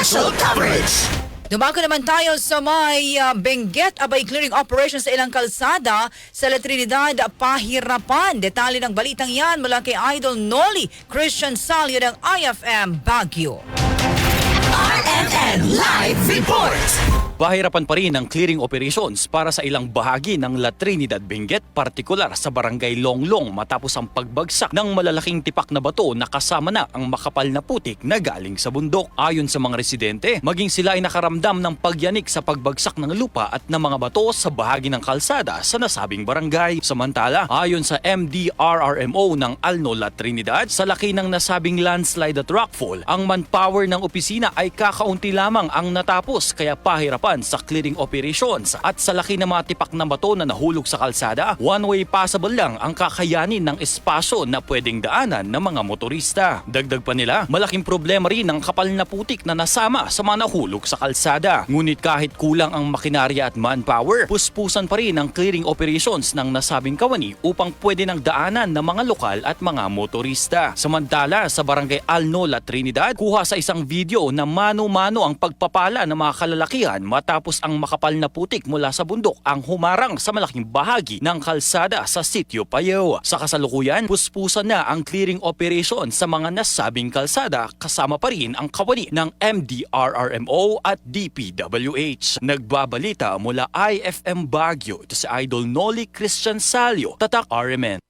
Special coverage. Dumako naman tayo sa may uh, Benguet abay clearing operation sa ilang kalsada sa La Trinidad, Pahirapan. Detalye ng balitang yan mula kay Idol Noli Christian Salio ng IFM Baguio. RMN Live Report. Bahirapan pa rin ang clearing operations para sa ilang bahagi ng La Trinidad Benguet, partikular sa barangay Longlong matapos ang pagbagsak ng malalaking tipak na bato na kasama na ang makapal na putik na galing sa bundok. Ayon sa mga residente, maging sila ay nakaramdam ng pagyanik sa pagbagsak ng lupa at ng mga bato sa bahagi ng kalsada sa nasabing barangay. Samantala, ayon sa MDRRMO ng Alno La Trinidad, sa laki ng nasabing landslide at rockfall, ang manpower ng opisina ay kakaunti lamang ang natapos kaya pahirapan sa clearing operations at sa laki ng mga tipak na bato na nahulog sa kalsada, one-way passable lang ang kakayanin ng espasyo na pwedeng daanan ng mga motorista. Dagdag pa nila, malaking problema rin ang kapal na putik na nasama sa mga nahulog sa kalsada. Ngunit kahit kulang ang makinarya at manpower, puspusan pa rin ang clearing operations ng nasabing kawani upang pwede ng daanan ng mga lokal at mga motorista. Samantala, sa barangay Alno, La Trinidad, kuha sa isang video na mano-mano ang pagpapala ng mga kalalakihan matapos ang makapal na putik mula sa bundok ang humarang sa malaking bahagi ng kalsada sa sitio Payaw. Sa kasalukuyan, puspusan na ang clearing operation sa mga nasabing kalsada kasama pa rin ang kawani ng MDRRMO at DPWH. Nagbabalita mula IFM Baguio ito si Idol Noli Christian Salio, Tatak RMN.